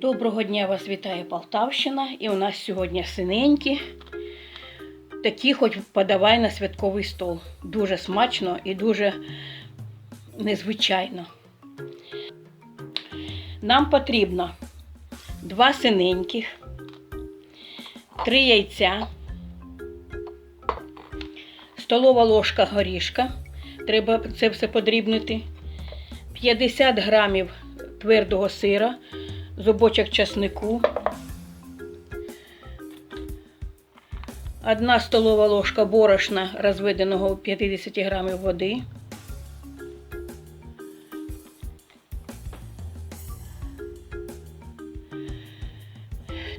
Доброго дня вас вітає Полтавщина. І у нас сьогодні синенькі. Такі хоч подавай на святковий стол. Дуже смачно і дуже незвичайно. Нам потрібно два синеньких, три яйця, столова ложка горішка. Треба це все подрібнити. 50 грамів твердого сира, зубочок часнику, одна столова ложка борошна, розведеного у 50 грамів води,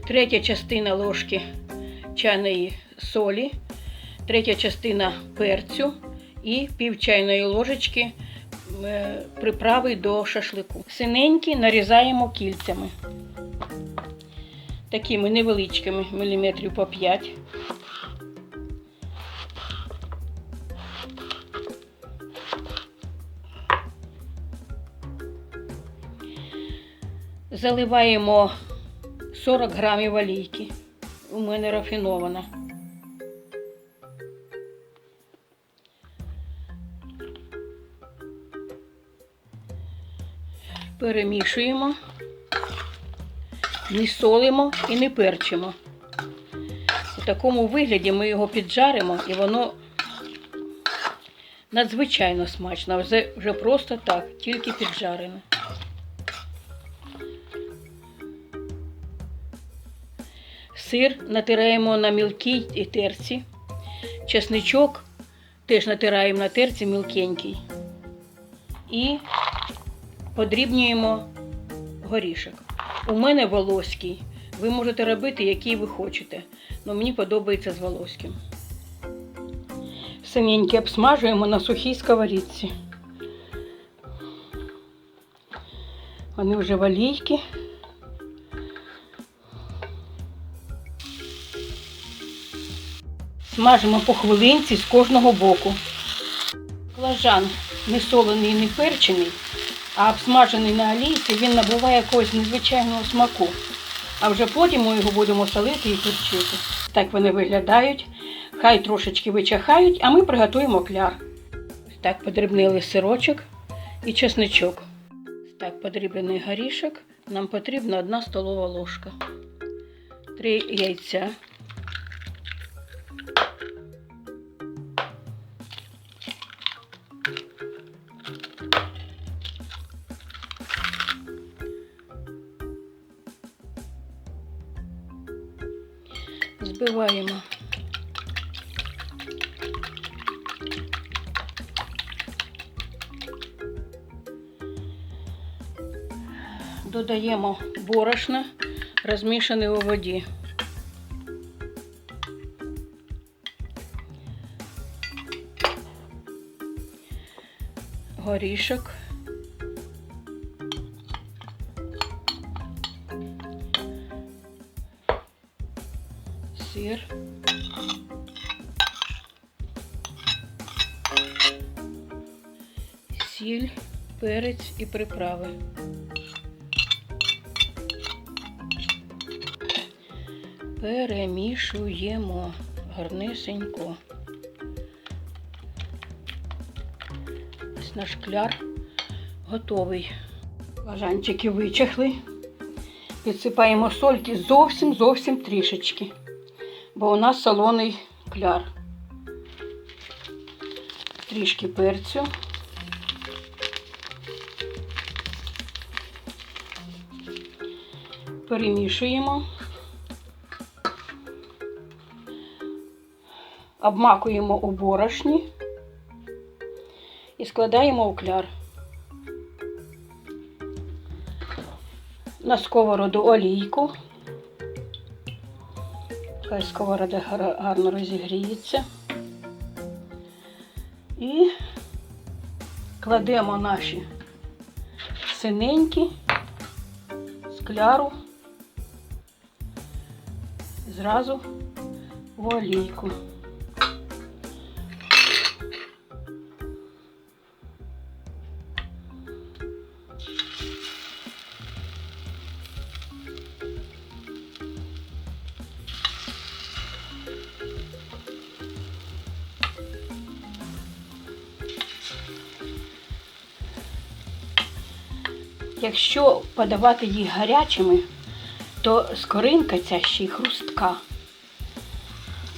третя частина ложки чайної солі, третя частина перцю і пів чайної ложечки приправи до шашлику. Синенькі нарізаємо кільцями. Такими невеличкими, міліметрів по 5. Заливаємо 40 грамів олійки. У мене рафінована. Перемішуємо, не солимо і не перчимо. У такому вигляді ми його піджаримо і воно надзвичайно смачно. Вже, вже просто так, тільки піджарене. Сир натираємо на мілкій терці. Чесничок теж натираємо на терці мілкенький. І подрібнюємо горішок. У мене волоський. Ви можете робити, який ви хочете. але мені подобається з волоським. Синенькі обсмажуємо на сухій сковорідці. Вони вже валійки. Смажимо по хвилинці з кожного боку. Баклажан не солений, не перчений, а обсмажений на олійці, він набуває якогось незвичайного смаку. А вже потім ми його будемо солити і перчити. Так вони виглядають. Хай трошечки вичахають, а ми приготуємо кляр. Так подрібнили сирочок і чесничок. Так подріблений горішок. Нам потрібна одна столова ложка. Три яйця. Збиваємо. Додаємо борошно, розмішане у воді. Горішок. Сир. Сіль, перець і приправи. Перемішуємо гарнисенько. Ось наш кляр готовий. Бажанчики вичахли. Підсипаємо сольки зовсім зовсім трішечки бо у нас солоний кляр. Трішки перцю. Перемішуємо, обмакуємо у борошні і складаємо у кляр. На сковороду олійку. Хай сковорода гарно розігріється. І кладемо наші синенькі скляру зразу в олійку. Якщо подавати їх гарячими, то скоринка ця ще й хрустка.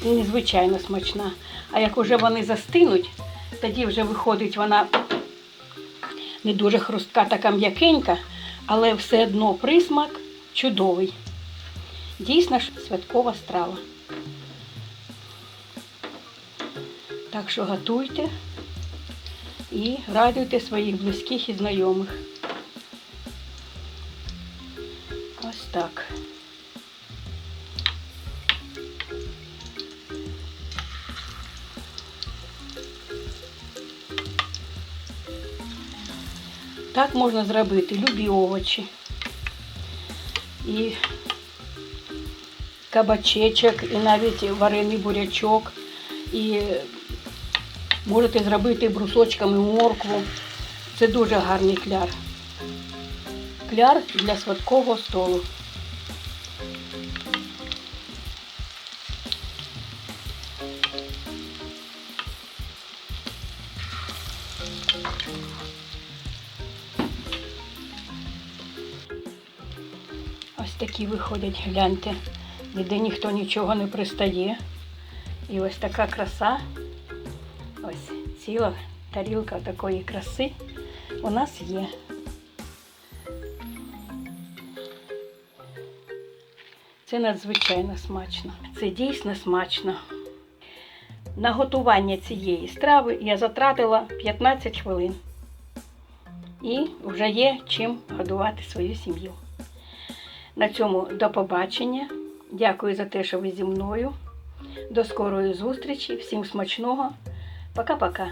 І незвичайно смачна. А як уже вони застинуть, тоді вже виходить вона не дуже хрустка, така м'якенька, але все одно присмак чудовий. Дійсно ж святкова страва. Так що готуйте і радуйте своїх близьких і знайомих. Так. Так можна зробити любі овочі. І кабачечок, і навіть варений бурячок. І можете зробити брусочками моркву. Це дуже гарний кляр. Кляр для святкового столу. Такі виходять, гляньте, ніде ніхто нічого не пристає. І ось така краса. Ось ціла тарілка такої краси у нас є. Це надзвичайно смачно. Це дійсно смачно. На готування цієї страви я затратила 15 хвилин. І вже є чим годувати свою сім'ю. На цьому до побачення. Дякую за те, що ви зі мною. До скорої зустрічі. Всім смачного. Пока-пока.